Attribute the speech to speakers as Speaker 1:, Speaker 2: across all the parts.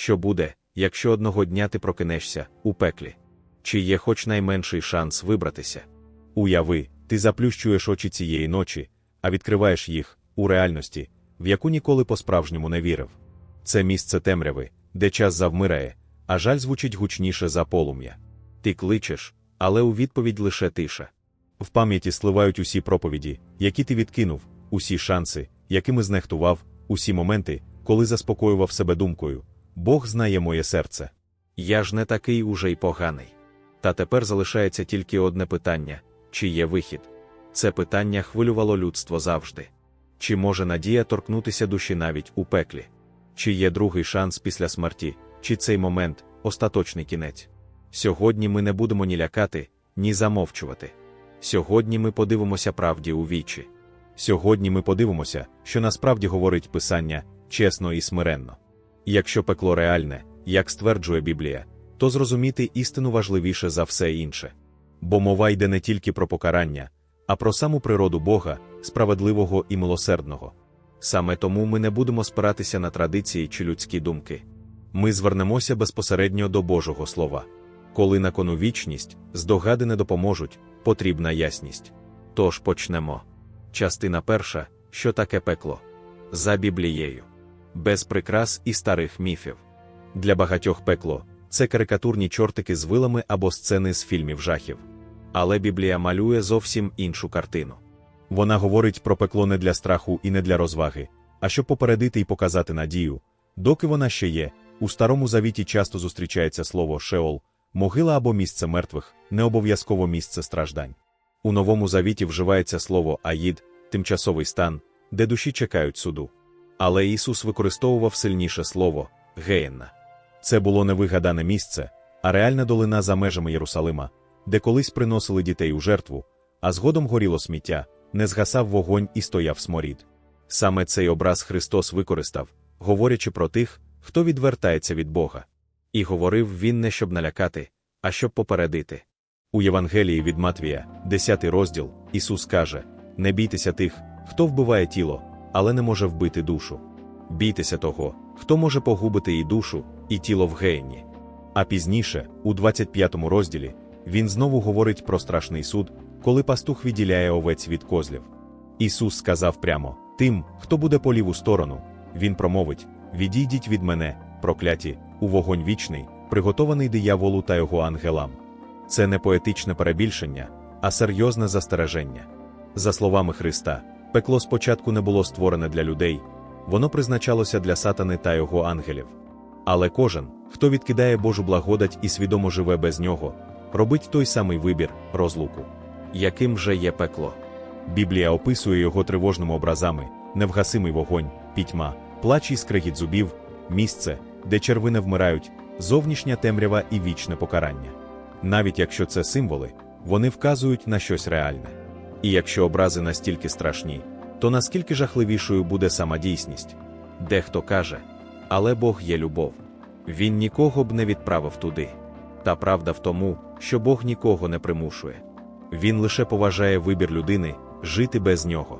Speaker 1: Що буде, якщо одного дня ти прокинешся у пеклі? Чи є хоч найменший шанс вибратися? Уяви, ти заплющуєш очі цієї ночі, а відкриваєш їх у реальності, в яку ніколи по-справжньому не вірив. Це місце темряви, де час завмирає, а жаль звучить гучніше за полум'я. Ти кличеш, але у відповідь лише тиша. В пам'яті сливають усі проповіді, які ти відкинув, усі шанси, якими знехтував, усі моменти, коли заспокоював себе думкою. Бог знає моє серце. Я ж не такий уже й поганий. Та тепер залишається тільки одне питання: чи є вихід? Це питання хвилювало людство завжди. Чи може надія торкнутися душі навіть у пеклі? Чи є другий шанс після смерті, чи цей момент остаточний кінець? Сьогодні ми не будемо ні лякати, ні замовчувати. Сьогодні ми подивимося правді у вічі. Сьогодні ми подивимося, що насправді говорить Писання чесно і смиренно. Якщо пекло реальне, як стверджує Біблія, то зрозуміти істину важливіше за все інше. Бо мова йде не тільки про покарання, а про саму природу Бога, справедливого і милосердного. Саме тому ми не будемо спиратися на традиції чи людські думки. Ми звернемося безпосередньо до Божого Слова. Коли на кону вічність, здогади не допоможуть, потрібна ясність. Тож почнемо. Частина перша, що таке пекло. За Біблією. Без прикрас і старих міфів. Для багатьох пекло це карикатурні чортики з вилами або сцени з фільмів жахів. Але Біблія малює зовсім іншу картину. Вона говорить про пекло не для страху і не для розваги, а щоб попередити і показати надію. Доки вона ще є, у старому завіті часто зустрічається слово шеол, могила або місце мертвих, не обов'язково місце страждань. У новому завіті вживається слово аїд, тимчасовий стан, де душі чекають суду. Але Ісус використовував сильніше слово геєнна. Це було не вигадане місце, а реальна долина за межами Єрусалима, де колись приносили дітей у жертву, а згодом горіло сміття, не згасав вогонь і стояв сморід. Саме цей образ Христос використав, говорячи про тих, хто відвертається від Бога. І говорив він не щоб налякати, а щоб попередити. У Євангелії від Матвія, 10 розділ, Ісус каже: Не бійтеся тих, хто вбиває тіло, але не може вбити душу. Бійтеся того, хто може погубити і душу, і тіло в геєнні. А пізніше, у 25 розділі, він знову говорить про страшний суд, коли пастух відділяє овець від козлів. Ісус сказав прямо: Тим, хто буде по ліву сторону, Він промовить: Відійдіть від мене, прокляті, у вогонь вічний, приготований дияволу та його ангелам. Це не поетичне перебільшення, а серйозне застереження. За словами Христа, пекло спочатку не було створене для людей, воно призначалося для сатани та його ангелів. Але кожен, хто відкидає Божу благодать і свідомо живе без нього, робить той самий вибір розлуку. Яким же є пекло? Біблія описує його тривожними образами, невгасимий вогонь, пітьма, плач і скрегіт зубів, місце, де червини вмирають, зовнішня темрява і вічне покарання. Навіть якщо це символи, вони вказують на щось реальне. І якщо образи настільки страшні, то наскільки жахливішою буде сама дійсність? Дехто каже, але Бог є любов. Він нікого б не відправив туди. Та правда в тому, що Бог нікого не примушує. Він лише поважає вибір людини жити без нього.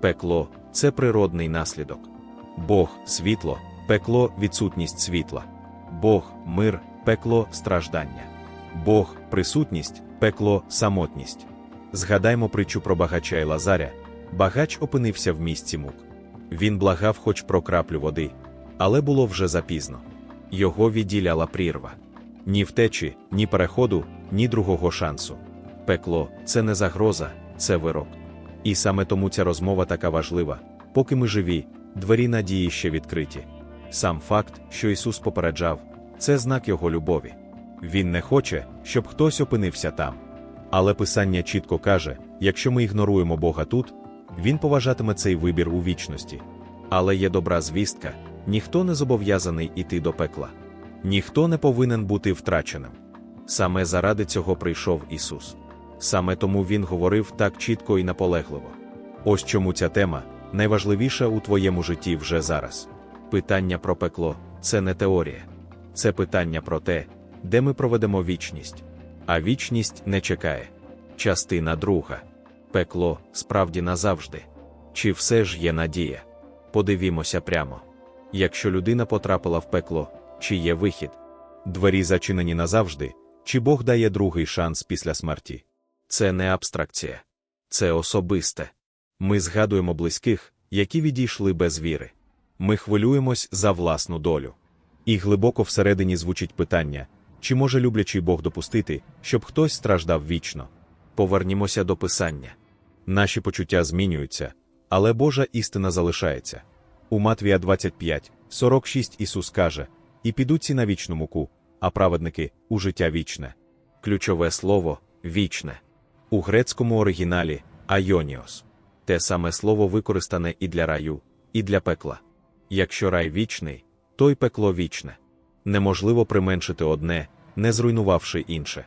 Speaker 1: Пекло це природний наслідок. Бог світло, пекло відсутність світла. Бог мир, пекло страждання. Бог присутність, пекло самотність. Згадаймо притчу про багача і Лазаря. Багач опинився в місці мук. Він благав хоч про краплю води, але було вже запізно. Його відділяла прірва. Ні втечі, ні переходу, ні другого шансу. Пекло це не загроза, це вирок. І саме тому ця розмова така важлива, поки ми живі, двері надії ще відкриті. Сам факт, що Ісус попереджав, це знак Його любові. Він не хоче, щоб хтось опинився там. Але Писання чітко каже: якщо ми ігноруємо Бога тут, Він поважатиме цей вибір у вічності. Але є добра звістка: ніхто не зобов'язаний іти до пекла, ніхто не повинен бути втраченим. Саме заради цього прийшов Ісус. Саме тому Він говорив так чітко і наполегливо. Ось чому ця тема найважливіша у твоєму житті вже зараз. Питання про пекло це не теорія, це питання про те, де ми проведемо вічність. А вічність не чекає. Частина друга. Пекло справді назавжди. Чи все ж є надія? Подивімося прямо. Якщо людина потрапила в пекло, чи є вихід. Двері зачинені назавжди, чи Бог дає другий шанс після смерті. Це не абстракція, це особисте. Ми згадуємо близьких, які відійшли без віри. Ми хвилюємось за власну долю. І глибоко всередині звучить питання, чи може люблячий Бог допустити, щоб хтось страждав вічно. Повернімося до Писання. Наші почуття змінюються, але Божа істина залишається. У Матвія 25, 46 Ісус каже: І підуть ці на вічну муку, а праведники у життя вічне. Ключове слово вічне. У грецькому оригіналі айоніос. Те саме слово використане і для раю, і для пекла. Якщо рай вічний, то й пекло вічне. Неможливо применшити одне, не зруйнувавши інше.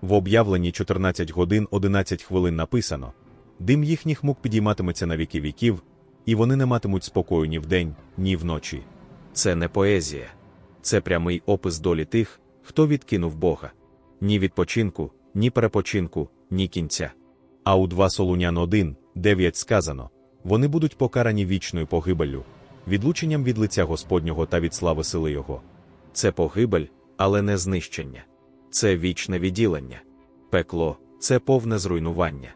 Speaker 1: В об'явленні 14 годин 11 хвилин написано: дим їхніх мук підійматиметься на віки віків, і вони не матимуть спокою ні вдень, ні вночі. Це не поезія, це прямий опис долі тих, хто відкинув Бога. Ні відпочинку, ні перепочинку, ні кінця. А у 2 Солунян 1, 9 сказано: вони будуть покарані вічною погибеллю, відлученням від лиця Господнього та від слави сили Його. Це погибель, але не знищення. Це вічне відділення. Пекло це повне зруйнування.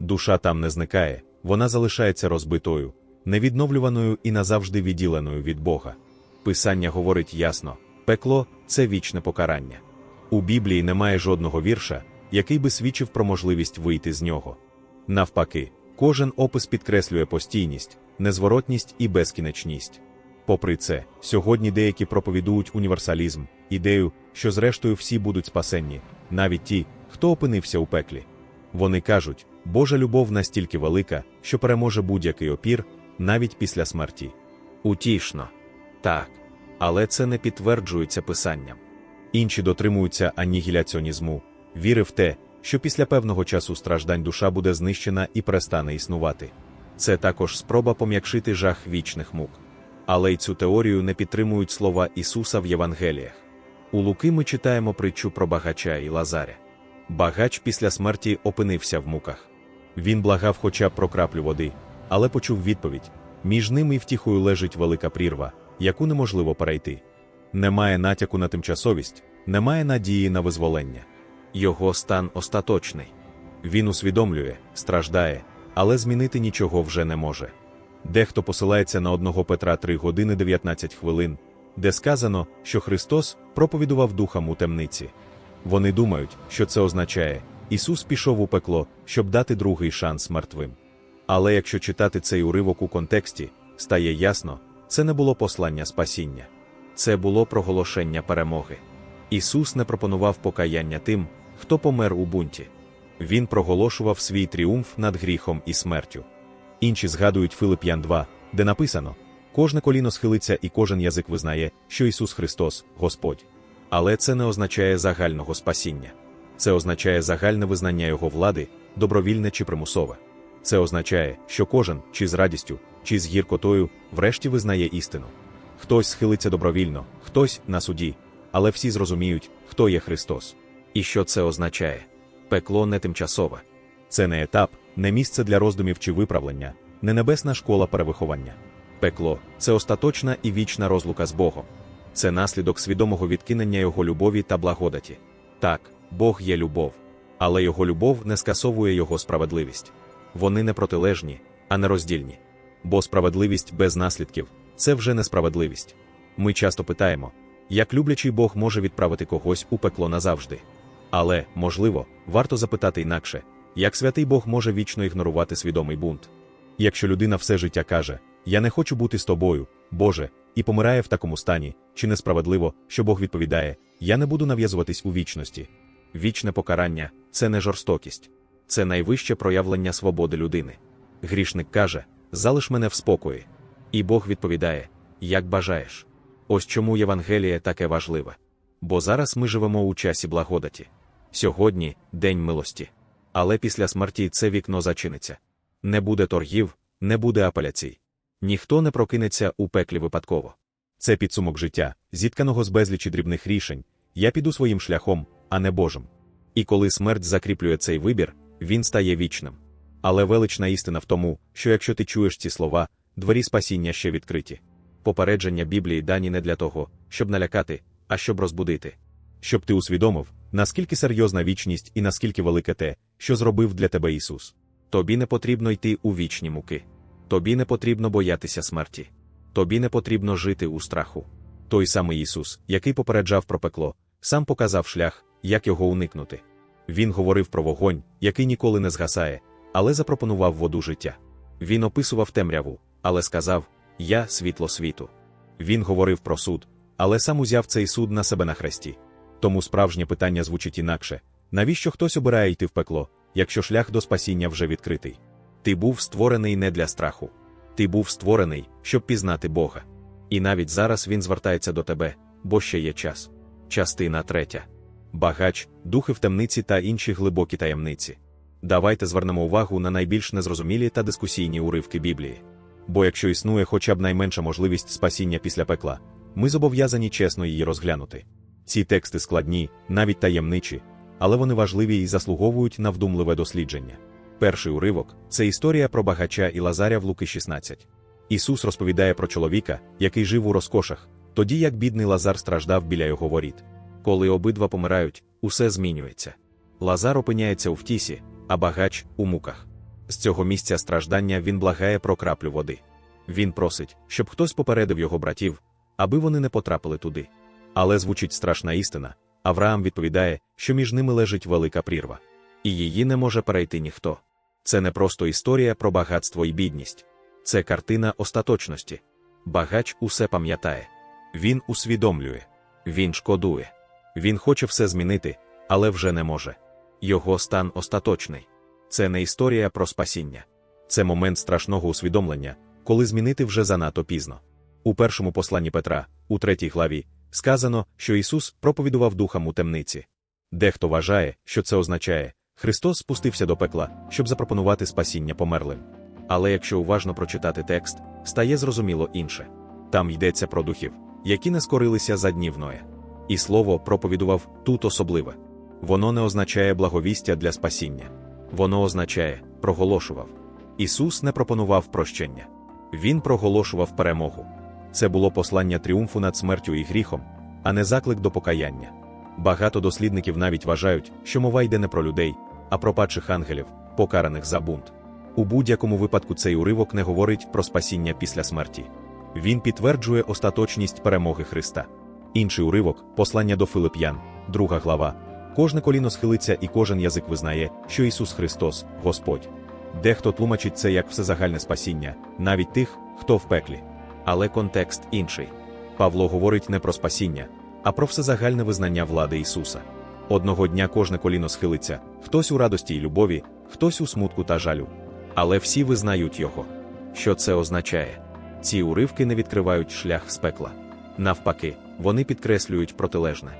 Speaker 1: Душа там не зникає, вона залишається розбитою, невідновлюваною і назавжди відділеною від Бога. Писання говорить ясно: пекло це вічне покарання. У Біблії немає жодного вірша, який би свідчив про можливість вийти з нього. Навпаки, кожен опис підкреслює постійність, незворотність і безкінечність. Попри це, сьогодні деякі проповідують універсалізм, ідею, що зрештою всі будуть спасенні, навіть ті, хто опинився у пеклі. Вони кажуть, Божа любов настільки велика, що переможе будь-який опір, навіть після смерті. Утішно. Так. Але це не підтверджується писанням. Інші дотримуються анігіляціонізму, віри в те, що після певного часу страждань душа буде знищена і перестане існувати. Це також спроба пом'якшити жах вічних мук. Але й цю теорію не підтримують слова Ісуса в Євангеліях. У Луки ми читаємо притчу про багача і Лазаря. Багач після смерті опинився в муках. Він благав хоча б про краплю води, але почув відповідь: між ними і втіхою лежить велика прірва, яку неможливо перейти. Немає натяку на тимчасовість, немає надії на визволення. Його стан остаточний. Він усвідомлює, страждає, але змінити нічого вже не може. Дехто посилається на одного Петра 3 години 19 хвилин, де сказано, що Христос проповідував духам у темниці. Вони думають, що це означає, Ісус пішов у пекло, щоб дати другий шанс мертвим. Але якщо читати цей уривок у контексті, стає ясно, це не було послання спасіння, це було проголошення перемоги. Ісус не пропонував покаяння тим, хто помер у бунті. Він проголошував свій тріумф над гріхом і смертю. Інші згадують Филип'ян 2, де написано: кожне коліно схилиться і кожен язик визнає, що Ісус Христос Господь. Але це не означає загального спасіння. Це означає загальне визнання Його влади, добровільне чи примусове. Це означає, що кожен, чи з радістю, чи з гіркотою, врешті визнає істину. Хтось схилиться добровільно, хтось на суді, але всі зрозуміють, хто є Христос. І що це означає? Пекло не тимчасове. Це не етап, не місце для роздумів чи виправлення, не небесна школа перевиховання. Пекло це остаточна і вічна розлука з Богом. Це наслідок свідомого відкинення Його любові та благодаті. Так, Бог є любов, але Його любов не скасовує Його справедливість. Вони не протилежні, а не роздільні. Бо справедливість без наслідків це вже несправедливість. Ми часто питаємо, як люблячий Бог може відправити когось у пекло назавжди. Але, можливо, варто запитати інакше, як святий Бог може вічно ігнорувати свідомий бунт. Якщо людина все життя каже, Я не хочу бути з тобою, Боже, і помирає в такому стані, чи несправедливо, що Бог відповідає, Я не буду нав'язуватись у вічності. Вічне покарання це не жорстокість, це найвище проявлення свободи людини. Грішник каже: Залиш мене в спокої. І Бог відповідає, як бажаєш. Ось чому Євангеліє таке важливе. Бо зараз ми живемо у часі благодаті. Сьогодні день милості. Але після смерті це вікно зачиниться. Не буде торгів, не буде апеляцій. Ніхто не прокинеться у пеклі випадково. Це підсумок життя, зітканого з безлічі дрібних рішень. Я піду своїм шляхом, а не Божим. І коли смерть закріплює цей вибір, він стає вічним. Але велична істина в тому, що якщо ти чуєш ці слова, двері спасіння ще відкриті. Попередження Біблії дані не для того, щоб налякати, а щоб розбудити. Щоб ти усвідомив, наскільки серйозна вічність і наскільки велике те, що зробив для тебе Ісус. Тобі не потрібно йти у вічні муки. Тобі не потрібно боятися смерті. Тобі не потрібно жити у страху. Той самий Ісус, який попереджав про пекло, сам показав шлях, як його уникнути. Він говорив про вогонь, який ніколи не згасає, але запропонував воду життя. Він описував темряву, але сказав: Я світло світу. Він говорив про суд, але сам узяв цей суд на себе на хресті. Тому справжнє питання звучить інакше навіщо хтось обирає йти в пекло, якщо шлях до спасіння вже відкритий? Ти був створений не для страху. Ти був створений, щоб пізнати Бога. І навіть зараз Він звертається до тебе, бо ще є час. Частина третя. Багач, духи в темниці та інші глибокі таємниці. Давайте звернемо увагу на найбільш незрозумілі та дискусійні уривки Біблії. Бо якщо існує хоча б найменша можливість спасіння після пекла, ми зобов'язані чесно її розглянути. Ці тексти складні, навіть таємничі, але вони важливі і заслуговують на вдумливе дослідження. Перший уривок це історія про багача і Лазаря в Луки 16. Ісус розповідає про чоловіка, який жив у розкошах, тоді як бідний Лазар страждав біля його воріт. Коли обидва помирають, усе змінюється. Лазар опиняється у втісі, а багач у муках. З цього місця страждання він благає про краплю води. Він просить, щоб хтось попередив його братів, аби вони не потрапили туди. Але звучить страшна істина. Авраам відповідає, що між ними лежить велика прірва, і її не може перейти ніхто. Це не просто історія про багатство і бідність, це картина остаточності. Багач усе пам'ятає. Він усвідомлює, він шкодує. Він хоче все змінити, але вже не може. Його стан остаточний. Це не історія про спасіння. Це момент страшного усвідомлення, коли змінити вже занадто пізно. У першому посланні Петра, у третій главі, сказано, що Ісус проповідував духам у темниці. Дехто вважає, що це означає, Христос спустився до пекла, щоб запропонувати спасіння померлим. Але якщо уважно прочитати текст, стає зрозуміло інше. Там йдеться про духів, які не скорилися за днів Ноя. І слово проповідував тут особливе. Воно не означає благовістя для спасіння. Воно означає проголошував. Ісус не пропонував прощення. Він проголошував перемогу. Це було послання тріумфу над смертю і гріхом, а не заклик до покаяння. Багато дослідників навіть вважають, що мова йде не про людей, а про падших ангелів, покараних за бунт. У будь-якому випадку цей уривок не говорить про спасіння після смерті. Він підтверджує остаточність перемоги Христа. Інший уривок послання до Филип'ян, друга глава. Кожне коліно схилиться і кожен язик визнає, що Ісус Христос, Господь. Дехто тлумачить це як всезагальне спасіння, навіть тих, хто в пеклі. Але контекст інший. Павло говорить не про спасіння, а про всезагальне визнання влади Ісуса. Одного дня кожне коліно схилиться, хтось у радості й любові, хтось у смутку та жалю. Але всі визнають Його. Що це означає? Ці уривки не відкривають шлях з пекла. Навпаки, вони підкреслюють протилежне.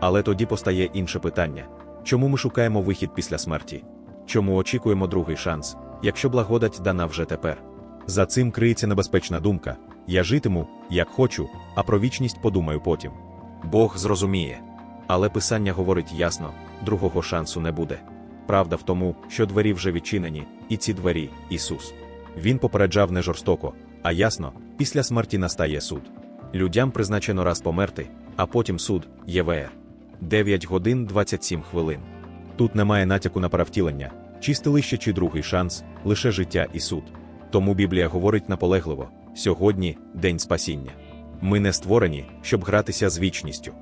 Speaker 1: Але тоді постає інше питання: чому ми шукаємо вихід після смерті? Чому очікуємо другий шанс, якщо благодать дана вже тепер? За цим криється небезпечна думка: я житиму, як хочу, а про вічність подумаю потім. Бог зрозуміє. Але Писання говорить ясно: другого шансу не буде. Правда в тому, що двері вже відчинені, і ці двері Ісус. Він попереджав не жорстоко, а ясно, після смерті настає суд. Людям призначено раз померти, а потім суд ЄВР. 9 годин 27 хвилин. Тут немає натяку на перевтілення, чи стилище, чи другий шанс, лише життя і суд. Тому Біблія говорить наполегливо: сьогодні день спасіння. Ми не створені, щоб гратися з вічністю.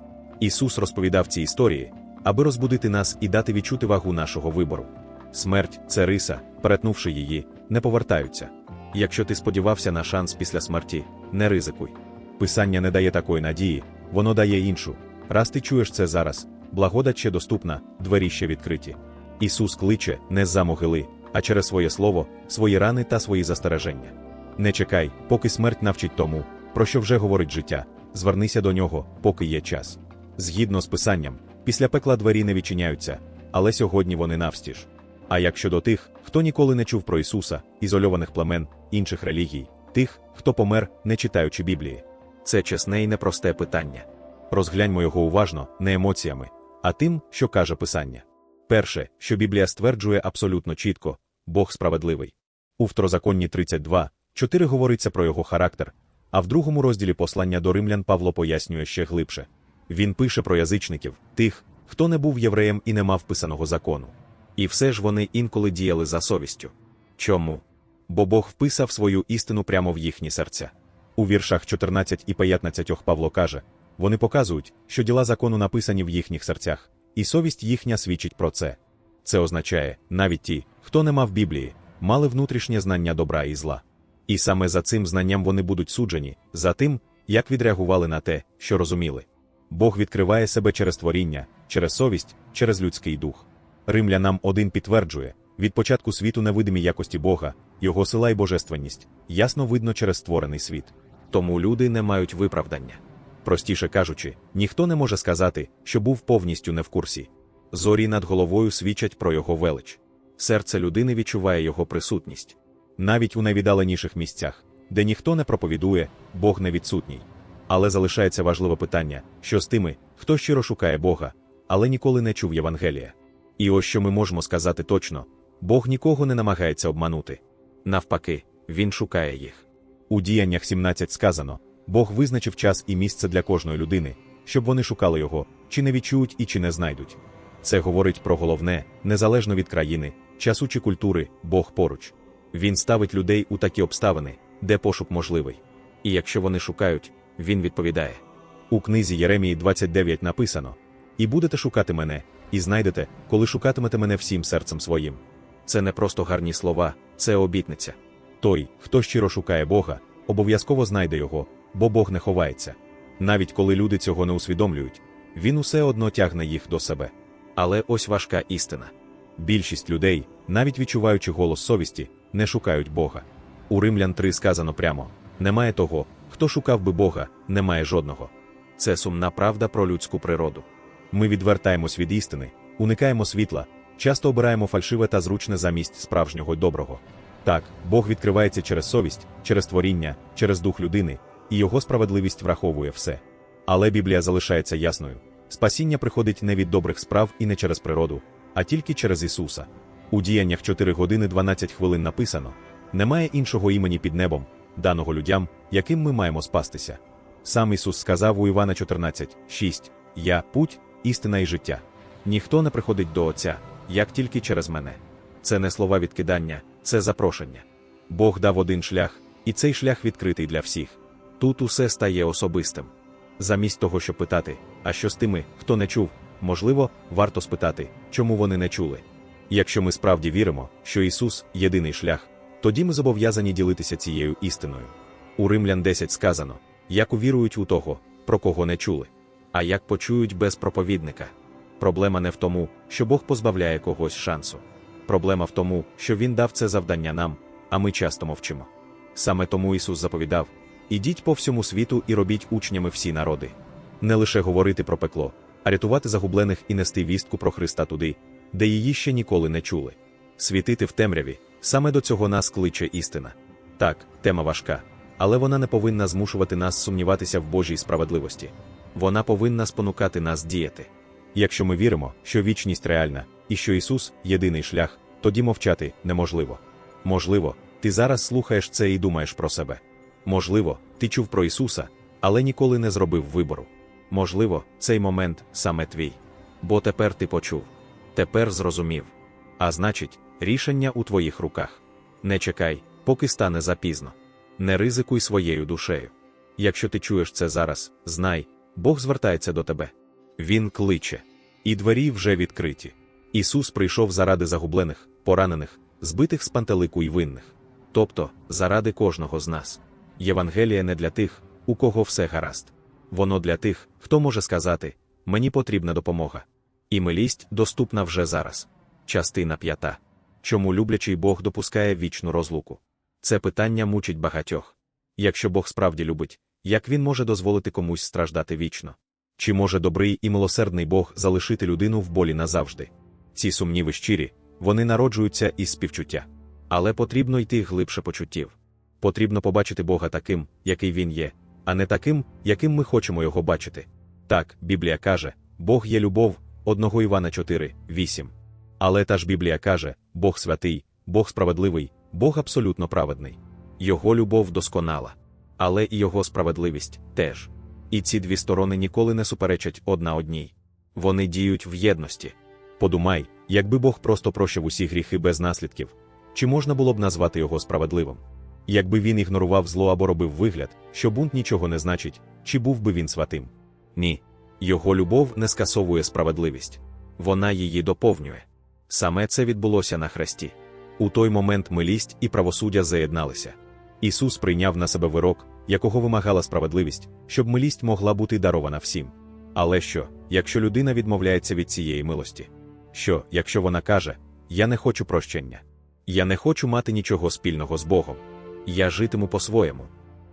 Speaker 1: Ісус розповідав ці історії, аби розбудити нас і дати відчути вагу нашого вибору. Смерть це риса, перетнувши її, не повертаються. Якщо ти сподівався на шанс після смерті, не ризикуй. Писання не дає такої надії, воно дає іншу. Раз ти чуєш це зараз, благодать ще доступна, двері ще відкриті. Ісус кличе не за могили, а через своє слово, свої рани та свої застереження. Не чекай, поки смерть навчить тому, про що вже говорить життя, звернися до нього, поки є час. Згідно з писанням, після пекла двері не відчиняються, але сьогодні вони навстіж. А як щодо тих, хто ніколи не чув про Ісуса, ізольованих племен, інших релігій, тих, хто помер, не читаючи Біблії, це чесне і непросте питання. Розгляньмо його уважно, не емоціями, а тим, що каже Писання. Перше, що Біблія стверджує абсолютно чітко, Бог справедливий. У второзаконні 32, 4 говориться про його характер, а в другому розділі послання до римлян Павло пояснює ще глибше. Він пише про язичників, тих, хто не був євреєм і не мав писаного закону. І все ж вони інколи діяли за совістю. Чому? Бо Бог вписав свою істину прямо в їхні серця. У віршах 14 і 15 Павло каже: вони показують, що діла закону написані в їхніх серцях, і совість їхня свідчить про це. Це означає, навіть ті, хто не мав Біблії, мали внутрішнє знання добра і зла. І саме за цим знанням вони будуть суджені, за тим, як відреагували на те, що розуміли. Бог відкриває себе через творіння, через совість, через людський дух. Римлянам один підтверджує, від початку світу невидимі якості Бога, його сила і божественність, ясно видно через створений світ. Тому люди не мають виправдання. Простіше кажучи, ніхто не може сказати, що був повністю не в курсі. Зорі над головою свідчать про його велич. Серце людини відчуває його присутність. Навіть у найвіддаленіших місцях, де ніхто не проповідує, Бог не відсутній. Але залишається важливе питання, що з тими, хто щиро шукає Бога, але ніколи не чув Євангелія. І ось що ми можемо сказати точно: Бог нікого не намагається обманути. Навпаки, Він шукає їх. У діяннях 17 сказано: Бог визначив час і місце для кожної людини, щоб вони шукали його, чи не відчують і чи не знайдуть. Це говорить про головне, незалежно від країни, часу чи культури, Бог поруч. Він ставить людей у такі обставини, де пошук можливий. І якщо вони шукають, він відповідає. У книзі Єремії 29 написано: І будете шукати мене, і знайдете, коли шукатимете мене всім серцем своїм. Це не просто гарні слова, це обітниця. Той, хто щиро шукає Бога, обов'язково знайде його, бо Бог не ховається. Навіть коли люди цього не усвідомлюють, він усе одно тягне їх до себе. Але ось важка істина. Більшість людей, навіть відчуваючи голос совісті, не шукають Бога. У Римлян 3 сказано прямо: немає того, хто шукав би Бога, немає жодного. Це сумна правда про людську природу. Ми відвертаємось від істини, уникаємо світла, часто обираємо фальшиве та зручне замість справжнього й доброго. Так, Бог відкривається через совість, через творіння, через дух людини, і його справедливість враховує все. Але Біблія залишається ясною. Спасіння приходить не від добрих справ і не через природу, а тільки через Ісуса. У діяннях 4 години 12 хвилин написано: немає іншого імені під небом, даного людям, яким ми маємо спастися. Сам Ісус сказав у Івана 14, 6 Я путь, істина і життя. Ніхто не приходить до Отця, як тільки через мене. Це не слова відкидання, це запрошення. Бог дав один шлях, і цей шлях відкритий для всіх. Тут усе стає особистим. Замість того, щоб питати, а що з тими, хто не чув, можливо, варто спитати, чому вони не чули. Якщо ми справді віримо, що Ісус єдиний шлях, тоді ми зобов'язані ділитися цією істиною. У Римлян 10 сказано, як увірують у того, про кого не чули, а як почують без проповідника. Проблема не в тому, що Бог позбавляє когось шансу. Проблема в тому, що Він дав це завдання нам, а ми часто мовчимо. Саме тому Ісус заповідав: ідіть по всьому світу і робіть учнями всі народи. Не лише говорити про пекло, а рятувати загублених і нести вістку про Христа туди, де її ще ніколи не чули. Світити в темряві саме до цього нас кличе істина. Так, тема важка, але вона не повинна змушувати нас сумніватися в Божій справедливості. Вона повинна спонукати нас діяти. Якщо ми віримо, що вічність реальна і що Ісус єдиний шлях, тоді мовчати неможливо. Можливо, ти зараз слухаєш це і думаєш про себе. Можливо, ти чув про Ісуса, але ніколи не зробив вибору. Можливо, цей момент саме твій. Бо тепер ти почув, тепер зрозумів. А значить, рішення у твоїх руках. Не чекай, поки стане запізно. Не ризикуй своєю душею. Якщо ти чуєш це зараз, знай, Бог звертається до тебе. Він кличе, і двері вже відкриті. Ісус прийшов заради загублених, поранених, збитих з пантелику й винних. Тобто, заради кожного з нас. Євангелія не для тих, у кого все гаразд. Воно для тих, хто може сказати: мені потрібна допомога. І милість доступна вже зараз. Частина п'ята. Чому люблячий Бог допускає вічну розлуку? Це питання мучить багатьох. Якщо Бог справді любить, як він може дозволити комусь страждати вічно? Чи може добрий і милосердний Бог залишити людину в болі назавжди? Ці сумніви щирі, вони народжуються із співчуття. Але потрібно йти глибше почуттів. Потрібно побачити Бога таким, який він є, а не таким, яким ми хочемо його бачити. Так, Біблія каже, Бог є любов, 1 Івана 4, 8. Але та ж Біблія каже, Бог святий, Бог справедливий, Бог абсолютно праведний. Його любов досконала. Але і його справедливість теж. І ці дві сторони ніколи не суперечать одна одній. Вони діють в єдності. Подумай, якби Бог просто прощав усі гріхи без наслідків, чи можна було б назвати його справедливим? Якби він ігнорував зло або робив вигляд, що бунт нічого не значить, чи був би він святим? Ні. Його любов не скасовує справедливість, вона її доповнює. Саме це відбулося на хресті. У той момент милість і правосуддя заєдналися. Ісус прийняв на себе вирок, якого вимагала справедливість, щоб милість могла бути дарована всім. Але що, якщо людина відмовляється від цієї милості? Що, якщо вона каже: Я не хочу прощення, я не хочу мати нічого спільного з Богом, я житиму по-своєму.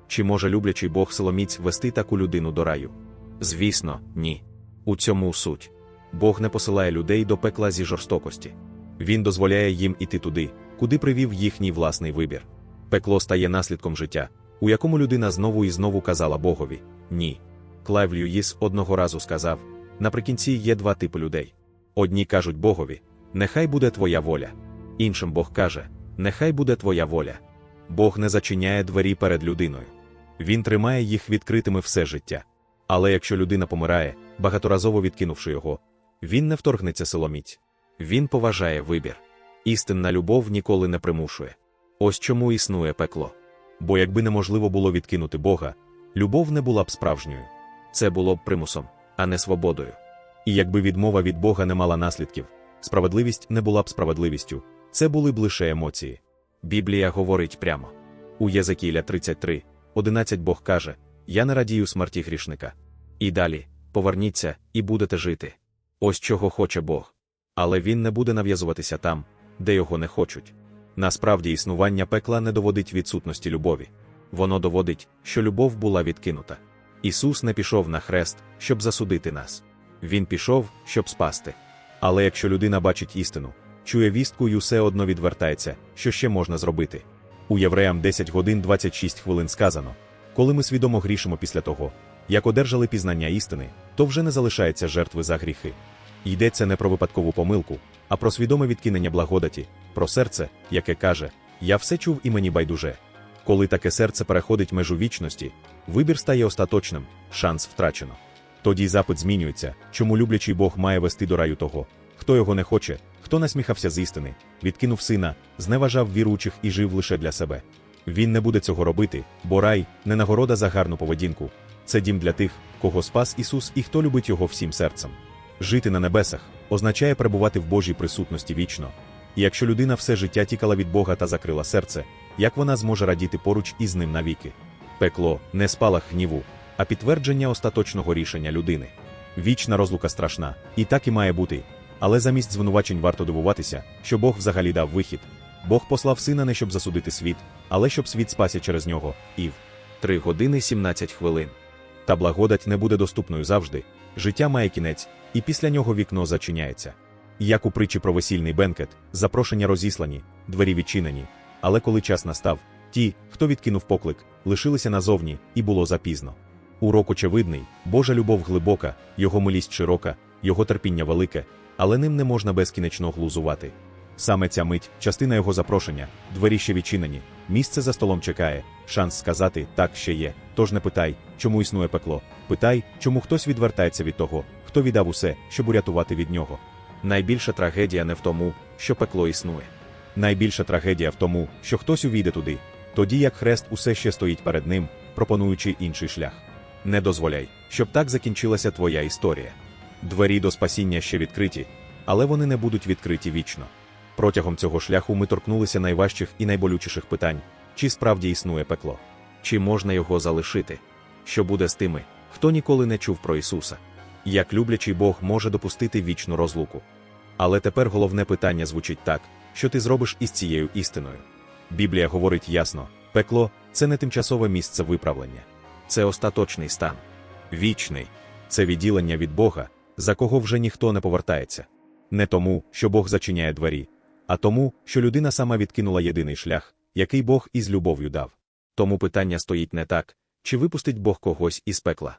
Speaker 1: Чи може люблячий Бог силоміць вести таку людину до раю? Звісно, ні. У цьому суть. Бог не посилає людей до пекла зі жорстокості. Він дозволяє їм іти туди, куди привів їхній власний вибір. Пекло стає наслідком життя, у якому людина знову і знову казала Богові ні. Клайв Льюїс одного разу сказав: наприкінці є два типи людей. Одні кажуть Богові, нехай буде твоя воля. Іншим Бог каже, нехай буде твоя воля. Бог не зачиняє двері перед людиною. Він тримає їх відкритими все життя. Але якщо людина помирає, багаторазово відкинувши його, він не вторгнеться силоміць. Він поважає вибір. Істинна любов ніколи не примушує. Ось чому існує пекло. Бо якби неможливо було відкинути Бога, любов не була б справжньою. Це було б примусом, а не свободою. І якби відмова від Бога не мала наслідків, справедливість не була б справедливістю, це були б лише емоції. Біблія говорить прямо. У Єзекіля 33, 11 Бог каже: Я не радію смерті грішника. І далі поверніться і будете жити. Ось чого хоче Бог. Але він не буде нав'язуватися там, де його не хочуть. Насправді існування пекла не доводить відсутності любові. Воно доводить, що любов була відкинута. Ісус не пішов на хрест, щоб засудити нас. Він пішов, щоб спасти. Але якщо людина бачить істину, чує вістку і все одно відвертається, що ще можна зробити. У Євреям 10 годин 26 хвилин сказано: коли ми свідомо грішимо після того, як одержали пізнання істини, то вже не залишається жертви за гріхи. Йдеться не про випадкову помилку, а про свідоме відкинення благодаті, про серце, яке каже: Я все чув і мені байдуже. Коли таке серце переходить межу вічності, вибір стає остаточним, шанс втрачено. Тоді запит змінюється, чому люблячий Бог має вести до раю того, хто його не хоче, хто насміхався з істини, відкинув сина, зневажав віруючих і жив лише для себе. Він не буде цього робити, бо рай не нагорода за гарну поведінку. Це дім для тих, кого спас Ісус і хто любить його всім серцем. Жити на небесах означає перебувати в Божій присутності вічно. І якщо людина все життя тікала від Бога та закрила серце, як вона зможе радіти поруч із ним навіки? Пекло не спалах гніву, а підтвердження остаточного рішення людини. Вічна розлука страшна, і так і має бути. Але замість звинувачень варто дивуватися, що Бог взагалі дав вихід. Бог послав сина не щоб засудити світ, але щоб світ спася через нього, і в 3 години 17 хвилин. Та благодать не буде доступною завжди. Життя має кінець, і після нього вікно зачиняється. Як у притчі про весільний бенкет, запрошення розіслані, двері відчинені. Але коли час настав, ті, хто відкинув поклик, лишилися назовні, і було запізно. Урок очевидний, Божа любов глибока, його милість широка, його терпіння велике, але ним не можна безкінечно глузувати. Саме ця мить, частина його запрошення, двері ще відчинені, місце за столом чекає, шанс сказати так ще є. Тож не питай, чому існує пекло. Питай, чому хтось відвертається від того, хто віддав усе, щоб урятувати від нього. Найбільша трагедія не в тому, що пекло існує. Найбільша трагедія в тому, що хтось увійде туди, тоді як хрест усе ще стоїть перед ним, пропонуючи інший шлях. Не дозволяй, щоб так закінчилася твоя історія. Двері до спасіння ще відкриті, але вони не будуть відкриті вічно. Протягом цього шляху ми торкнулися найважчих і найболючіших питань: чи справді існує пекло, чи можна його залишити? Що буде з тими, хто ніколи не чув про Ісуса? Як люблячий Бог може допустити вічну розлуку? Але тепер головне питання звучить так: що ти зробиш із цією істиною? Біблія говорить ясно: пекло це не тимчасове місце виправлення, це остаточний стан. Вічний це відділення від Бога, за кого вже ніхто не повертається. Не тому, що Бог зачиняє двері, а тому, що людина сама відкинула єдиний шлях, який Бог із любов'ю дав. Тому питання стоїть не так, чи випустить Бог когось із пекла,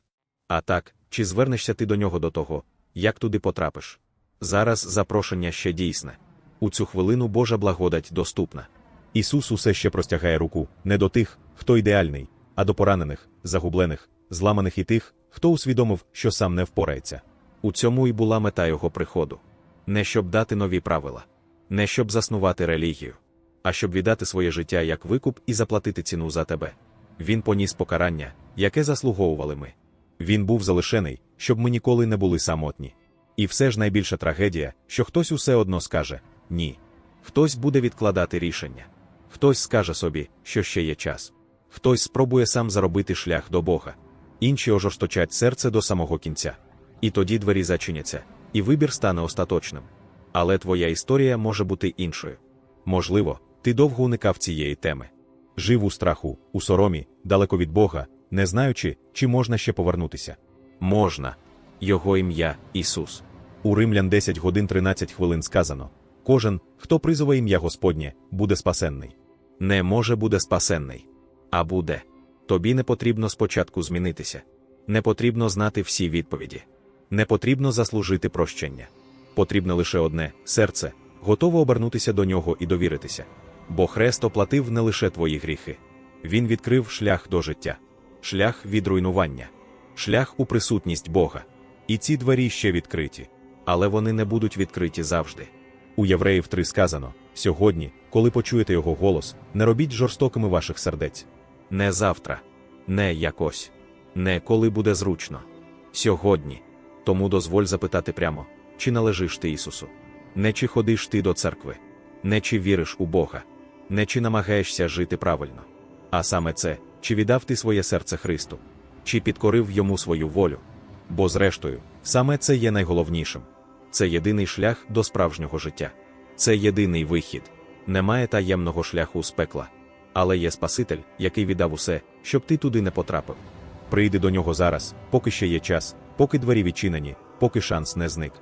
Speaker 1: а так, чи звернешся ти до нього до того, як туди потрапиш. Зараз запрошення ще дійсне. У цю хвилину Божа благодать доступна. Ісус усе ще простягає руку не до тих, хто ідеальний, а до поранених, загублених, зламаних і тих, хто усвідомив, що сам не впорається. У цьому і була мета його приходу. Не щоб дати нові правила, не щоб заснувати релігію, а щоб віддати своє життя як викуп і заплатити ціну за тебе. Він поніс покарання, яке заслуговували ми. Він був залишений, щоб ми ніколи не були самотні. І все ж найбільша трагедія, що хтось усе одно скаже ні. Хтось буде відкладати рішення. Хтось скаже собі, що ще є час. Хтось спробує сам заробити шлях до Бога. Інші ожорсточать серце до самого кінця. І тоді двері зачиняться, і вибір стане остаточним. Але твоя історія може бути іншою. Можливо, ти довго уникав цієї теми. Жив у страху, у соромі, далеко від Бога, не знаючи, чи можна ще повернутися. Можна. Його ім'я Ісус. У Римлян 10 годин 13 хвилин сказано: кожен, хто призове ім'я Господнє, буде спасенний. Не може буде спасенний. А буде. Тобі не потрібно спочатку змінитися. Не потрібно знати всі відповіді. Не потрібно заслужити прощення. Потрібно лише одне серце, готове обернутися до нього і довіритися. Бо хрест оплатив не лише твої гріхи. Він відкрив шлях до життя, шлях від руйнування, шлях у присутність Бога. І ці двері ще відкриті, але вони не будуть відкриті завжди. У Євреїв 3 сказано: сьогодні, коли почуєте його голос, не робіть жорстокими ваших сердець. Не завтра, не якось, не коли буде зручно. Сьогодні. Тому дозволь запитати прямо, чи належиш ти Ісусу? Не чи ходиш ти до церкви, не чи віриш у Бога, не чи намагаєшся жити правильно. А саме це, чи віддав ти своє серце Христу, чи підкорив йому свою волю. Бо, зрештою, саме це є найголовнішим. Це єдиний шлях до справжнього життя. Це єдиний вихід. Немає таємного шляху з пекла. Але є Спаситель, який віддав усе, щоб ти туди не потрапив. Прийди до нього зараз, поки ще є час, поки двері відчинені, поки шанс не зник.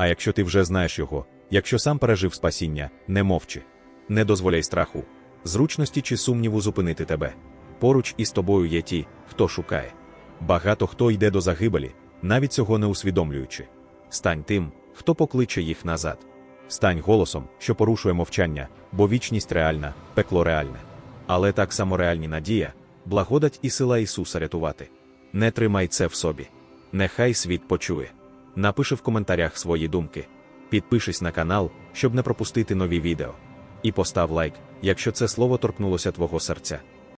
Speaker 1: А якщо ти вже знаєш його, якщо сам пережив спасіння, не мовчи. Не дозволяй страху, зручності чи сумніву зупинити тебе. Поруч із тобою є ті, хто шукає. Багато хто йде до загибелі, навіть цього не усвідомлюючи. Стань тим, хто покличе їх назад. Стань голосом, що порушує мовчання, бо вічність реальна, пекло реальне. Але так само реальні надія, благодать і сила Ісуса рятувати. Не тримай це в собі. Нехай світ почує. Напиши в коментарях свої думки. Підпишись на канал, щоб не пропустити нові відео. І постав лайк, якщо це слово торкнулося твого серця.